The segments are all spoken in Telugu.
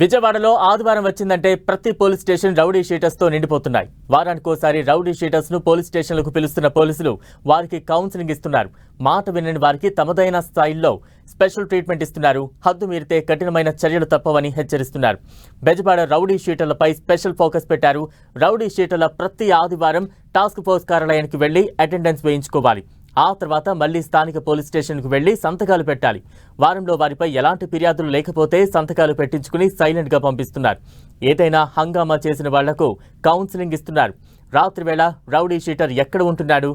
విజయవాడలో ఆదివారం వచ్చిందంటే ప్రతి పోలీస్ స్టేషన్ రౌడీ షీటర్స్తో నిండిపోతున్నాయి. వారానికోసారి రౌడీ షీటర్స్ను పోలీస్ స్టేషన్లకు పిలుస్తున్న పోలీసులు వారికి కౌన్సిలింగ్ ఇస్తున్నారు. మాట వినని వారికి తమదైన స్థాయిల్లో స్పెషల్ ట్రీట్మెంట్ ఇస్తున్నారు. హద్దు మీరితే కఠినమైన చర్యలు తప్పవని హెచ్చరిస్తున్నారు. బెజవాడ రౌడీ షీటర్లపై స్పెషల్ ఫోకస్ పెట్టారు. రౌడీ షీటర్ల ప్రతి ఆదివారం టాస్క్ ఫోర్స్ కార్యాలయానికి వెళ్ళి అటెండెన్స్ వేయించుకోవాలి. ఆ తర్వాత మళ్ళీ స్థానిక పోలీస్ స్టేషన్కు వెళ్ళి సంతకాలు పెట్టాలి. వారంలో వారిపై ఎలాంటి ఫిర్యాదులు లేకపోతే సంతకాలు పెట్టించుకుని సైలెంట్గా పంపిస్తున్నారు. ఏదైనా హంగామా చేసిన వాళ్ళకు కౌన్సిలింగ్ ఇస్తున్నారు. రాత్రివేళ రౌడీ షీటర్ ఎక్కడ ఉంటున్నాడు?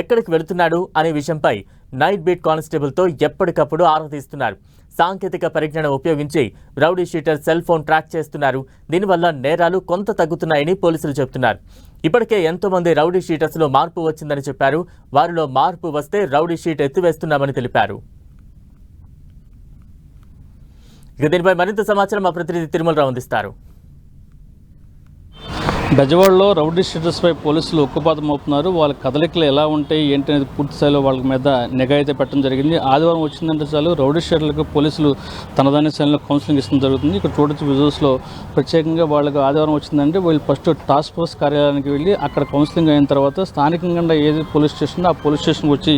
ఎక్కడికి వెళుతున్నాడు? అనే విషయంపై నైట్ బీట్ కానిస్టేబుల్తో ఎప్పటికప్పుడు ఆరా తీస్తున్నారు. సాంకేతిక పరిజ్ఞానం ఉపయోగించి rowdy sheeter cell phone track చేస్తున్నారు. దీనివల్ల నేరాలు కొంత తగ్గుతున్నాయని పోలీసులు చెబుతున్నారు. ఇప్పటికే ఎంతో మంది రౌడీ షీటర్స్లో మార్పు వచ్చిందని చెప్పారు. వారిలో మార్పు వస్తే రౌడీ షీట్ ఎత్తివేస్తున్నామని తెలిపారు. ఇక దీనిపై మరింత సమాచారం మా ప్రతినిధి తిరుమలరావు అందిస్తారు బెజవాడలో రౌడీ షీటర్స్పై పోలీసులు ఉక్కుపాతం మోపుతున్నారు. వాళ్ళ కదలికలు ఎలా ఉంటాయి ఏంటి అనేది పూర్తి స్థాయిలో వాళ్ళ మీద నిఘా అయితే పెట్టడం జరిగింది. ఆదివారం వచ్చిందంటే చాలు రౌడీ షీటర్లకు పోలీసులు తనదాని శైలిలో కౌన్సిలింగ్ ఇస్తడం జరుగుతుంది. ఇక్కడ చూడొచ్చు విజువల్స్లో ప్రత్యేకంగా వాళ్ళకు ఆదివారం వచ్చిందంటే వీళ్ళు ఫస్ట్ టాస్క్ ఫోర్స్ కార్యాలయానికి వెళ్ళి అక్కడ కౌన్సిలింగ్ అయిన తర్వాత స్థానికంగా ఏది పోలీస్ స్టేషన్ ఆ పోలీస్ స్టేషన్కి వచ్చి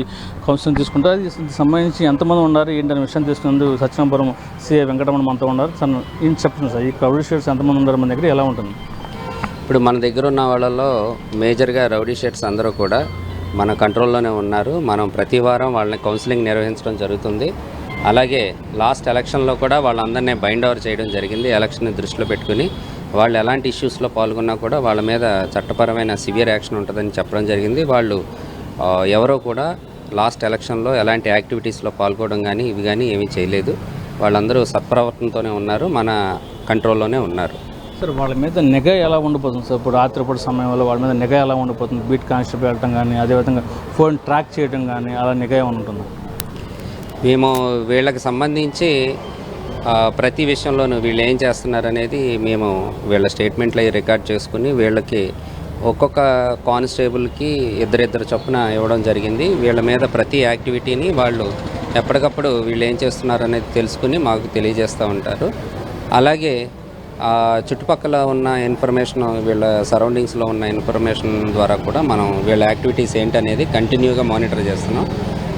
కౌన్సిలింగ్ తీసుకుంటారు. దీనికి సంబంధించి ఎంతమంది ఉన్నారు ఏంటనే విషయం తీసుకునేందుకు సత్యనాపురం సిఐ వెంకటరమణ మనతో ఉన్నారు. తను ఏం చెప్తుంది సార్. ఈ రౌడీ షీటర్స్ ఎంతమంది ఉన్నారు మన దగ్గర ఎలా ఉంటుంది? ఇప్పుడు మన దగ్గర ఉన్న వాళ్ళలో మేజర్గా రౌడీ షేట్స్ అందరూ కూడా మన కంట్రోల్లోనే ఉన్నారు. మనం ప్రతి వారం వాళ్ళని కౌన్సిలింగ్ నిర్వహించడం జరుగుతుంది. అలాగే లాస్ట్ ఎలక్షన్లో కూడా వాళ్ళందరినీ బైండ్ ఓవర్ చేయడం జరిగింది. ఎలక్షన్ని దృష్టిలో పెట్టుకుని వాళ్ళు ఎలాంటి ఇష్యూస్లో పాల్గొన్నా కూడా వాళ్ళ మీద చట్టపరమైన సివియర్ యాక్షన్ ఉంటుందని చెప్పడం జరిగింది. వాళ్ళు ఎవరో కూడా లాస్ట్ ఎలక్షన్లో ఎలాంటి యాక్టివిటీస్లో పాల్గొనడం కానీ ఇవి కానీ ఏమీ చేయలేదు. వాళ్ళందరూ సత్ప్రవర్తనతోనే ఉన్నారు. మన కంట్రోల్లోనే ఉన్నారు. సార్ వాళ్ళ మీద నిఘా ఎలా ఉండిపోతుంది? సార్ ఇప్పుడు రాత్రిపూట సమయంలో వాళ్ళ మీద నిఘా ఎలా ఉండిపోతుంది? బీట్ కానిస్టేబుల్ వెళ్ళటం కానీ అదేవిధంగా ఫోన్ ట్రాక్ చేయడం కానీ అలా నిఘా ఏమైనా ఉంటుందా? మేము వీళ్ళకి సంబంధించి ప్రతి విషయంలోనూ వీళ్ళు ఏం చేస్తున్నారు అనేది మేము వీళ్ళ స్టేట్మెంట్లు అవి రికార్డ్ చేసుకుని వీళ్ళకి ఒక్కొక్క కానిస్టేబుల్కి ఇద్దరిద్దరు చొప్పున ఇవ్వడం జరిగింది. వీళ్ళ మీద ప్రతి యాక్టివిటీని వాళ్ళు ఎప్పటికప్పుడు వీళ్ళు ఏం చేస్తున్నారు అనేది తెలుసుకుని మాకు తెలియజేస్తూ ఉంటారు. అలాగే చుట్టుపక్కల ఉన్న ఇన్ఫర్మేషన్ వీళ్ళ సరౌండింగ్స్లో ఉన్న ఇన్ఫర్మేషన్ ద్వారా కూడా మనం వీళ్ళ యాక్టివిటీస్ ఏంటనేది కంటిన్యూగా మానిటర్ చేస్తున్నాం.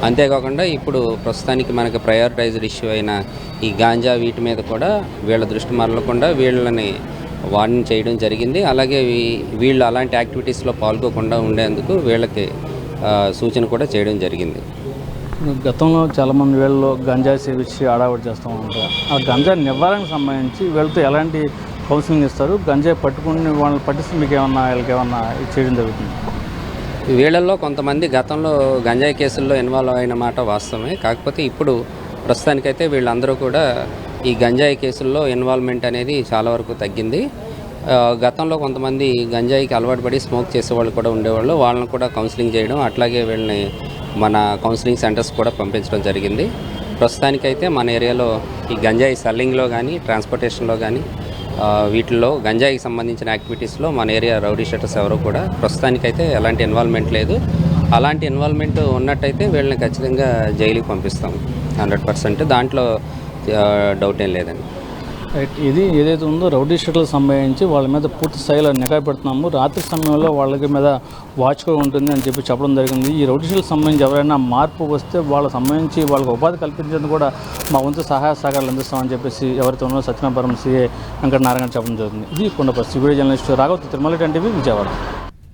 అంతేకాకుండా ఇప్పుడు ప్రస్తుతానికి మనకి ప్రయారిటైజ్డ్ ఇష్యూ అయిన ఈ గాంజా వీటి మీద కూడా వీళ్ళ దృష్టి మరలకుండా వీళ్ళని వార్నింగ్ చేయడం జరిగింది. అలాగే వీళ్ళు అలాంటి యాక్టివిటీస్లో పాల్గొకుండా ఉండేందుకు వీళ్ళకి సూచన కూడా చేయడం జరిగింది. గతంలో చాలామంది వీళ్ళు గంజా సేవించి ఆడావిడి చేస్తూ ఉంటారు. ఆ గంజా నివారణకు సంబంధించి వీళ్ళతో ఎలాంటి కౌన్సిలింగ్ ఇస్తారు? గంజా పట్టుకుని వాళ్ళని పట్టిస్తే మీకు ఏమన్నా వీళ్ళకి ఏమన్నా చేయడం జరుగుతుంది? వీళ్ళల్లో కొంతమంది గతంలో గంజాయి కేసుల్లో ఇన్వాల్వ్ అయిన మాట వాస్తవమే. కాకపోతే ఇప్పుడు ప్రస్తుతానికైతే వీళ్ళందరూ కూడా ఈ గంజాయి కేసుల్లో ఇన్వాల్వ్మెంట్ అనేది చాలా వరకు తగ్గింది. గతంలో కొంతమంది గంజాయికి అలవాటు పడి స్మోక్ చేసేవాళ్ళు కూడా ఉండేవాళ్ళు. వాళ్ళని కూడా కౌన్సిలింగ్ చేయడం అట్లాగే వీళ్ళని మన కౌన్సిలింగ్ సెంటర్స్ కూడా పంపించడం జరిగింది. ప్రస్తుతానికైతే మన ఏరియాలో ఈ గంజాయి సెల్లింగ్లో కానీ ట్రాన్స్పోర్టేషన్లో కానీ వీటిల్లో గంజాయికి సంబంధించిన యాక్టివిటీస్లో మన ఏరియా రౌడీ షటర్స్ ఎవరు కూడా ప్రస్తుతానికైతే ఎలాంటి ఇన్వాల్వ్మెంట్ లేదు. అలాంటి ఇన్వాల్వ్మెంట్ ఉన్నట్టయితే వీళ్ళని ఖచ్చితంగా జైలుకి పంపిస్తాం హండ్రెడ్ పర్సెంట్. దాంట్లో డౌట్ ఏం లేదండి. ఇది ఏదైతే ఉందో రౌడీ షీట్లకు సంబంధించి వాళ్ళ మీద పూర్తి స్థాయిలో నిఘా పెడుతున్నాము. రాత్రి సమయంలో వాళ్ళకి మీద వాచ్ కూడా ఉంటుంది అని చెప్పి చెప్పడం జరిగింది. ఈ రౌడీ షీట్లకు సంబంధించి ఎవరైనా మార్పు వస్తే వాళ్ళకి సంబంధించి వాళ్ళకి ఉపాధి కల్పించేందుకు కూడా మా వంతు సహాయ సహకారాలు అందిస్తామని చెప్పేసి ఎవరైతే ఉన్నారో సత్యనాపురం సీఏ వెంకట నారాయణ చెప్పడం జరుగుతుంది ఇది Kondapalli CVD journalist Raghava Tirumala TV Vijayawada.